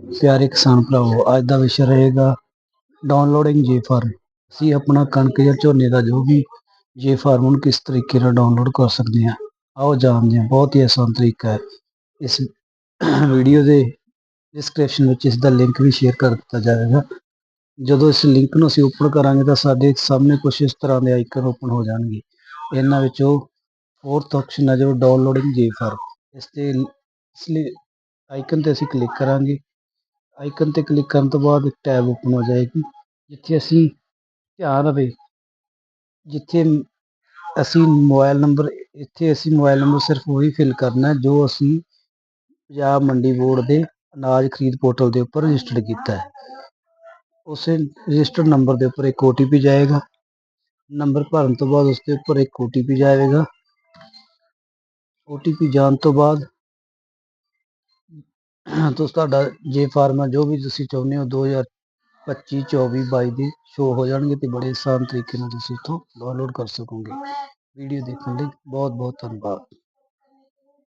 ਪਿਆਰੇ ਕਿਸਾਨ ਭਰਾਵੋ, ਅੱਜ ਦਾ ਵਿਸ਼ਾ ਰਹੇਗਾ ਡਾਊਨਲੋਡਿੰਗ ਜੇ ਫਾਰਮ ਅਸੀਂ ਆਪਣਾ ਕਣਕ ਜਾਂ ਝੋਨੇ ਦਾ ਜੋ ਵੀ ਜੇ ਫਾਰਮ ਨੂੰ ਕਿਸ ਤਰੀਕੇ ਨਾਲ ਡਾਊਨਲੋਡ ਕਰ ਸਕਦੇ ਹਾਂ, ਆਓ ਜਾਣਦੇ ਹਾਂ। ਬਹੁਤ ਹੀ ਆਸਾਨ ਤਰੀਕਾ ਹੈ। ਇਸ ਵੀਡੀਓ ਦੇ ਡਿਸਕ੍ਰਿਪਸ਼ਨ ਵਿੱਚ ਇਸ ਦਾ ਲਿੰਕ ਵੀ ਸ਼ੇਅਰ ਕਰ ਦਿੱਤਾ ਜਾਵੇਗਾ। ਜਦੋਂ ਇਸ ਲਿੰਕ ਨੂੰ ਅਸੀਂ ਓਪਨ ਕਰਾਂਗੇ ਤਾਂ ਸਾਡੇ ਸਾਹਮਣੇ ਕੁਝ ਇਸ ਤਰ੍ਹਾਂ ਦੇ ਆਈਕਨ ਓਪਨ ਹੋ ਜਾਣਗੇ। ਇਹਨਾਂ ਵਿੱਚੋਂ ਫੋਰਥ ਆਪਸ਼ਨ ਹੈ ਜੋ ਡਾਊਨਲੋਡਿੰਗ ਜੇ ਫਾਰਮ ਇਸ ਤੇ ਇਸ ਲਈ ਆਈਕਨ ਤੇ ਅਸੀਂ ਕਲਿੱਕ ਕਰਾਂਗੇ। ਆਈਕਨ ਤੇ ਕਲਿੱਕ ਕਰਨ ਤੋਂ ਬਾਅਦ ਇੱਕ ਟੈਬ ਓਪਨ ਹੋ ਜਾਏਗੀ ਜਿੱਥੇ ਅਸੀਂ ਧਿਆਨ ਰਵੇ ਜਿੱਥੇ ਅਸੀਂ ਮੋਬਾਈਲ ਨੰਬਰ ਇੱਥੇ ਅਸੀਂ ਮੋਬਾਈਲ ਨੰਬਰ ਸਿਰਫ ਉਹੀ ਫਿਲ ਕਰਨਾ ਹੈ ਜੋ ਅਸੀਂ ਪੰਜਾਬ ਮੰਡੀ ਬੋਰਡ ਦੇ ਅਨਾਜ ਖਰੀਦ ਪੋਰਟਲ ਦੇ ਉੱਪਰ ਰਜਿਸਟਰਡ ਕੀਤਾ ਹੈ ਉਸੇ ਰਜਿਸਟਰਡ ਨੰਬਰ ਦੇ ਉੱਪਰ ਇੱਕ OTP ਜਾਏਗਾ ਨੰਬਰ ਭਰਨ ਤੋਂ ਬਾਅਦ ਉਸ ਦੇ ਉੱਪਰ ਇੱਕ OTP ਜਾਵੇਗਾ OTP ਜਾਣ ਤੋਂ ਬਾਅਦ ਤੁਸੀਂ ਤੁਹਾਡਾ ਜੇ ਫਾਰਮ ਜੋ ਵੀ ਤੁਸੀਂ ਚਾਹੁੰਦੇ ਹੋ 2025 24 22 ਦੇ ਸ਼ੋ ਹੋ ਜਾਣਗੇ ਤੇ ਬੜੇ ਆਸਾਨ ਤਰੀਕੇ ਨਾਲ ਤੁਸੀਂ ਇੱਥੋਂ ਡਾਊਨਲੋਡ ਕਰ ਸਕੋਗੇ। ਵੀਡੀਓ ਦੇਖਣ ਲਈ ਬਹੁਤ ਬਹੁਤ ਧੰਨਵਾਦ।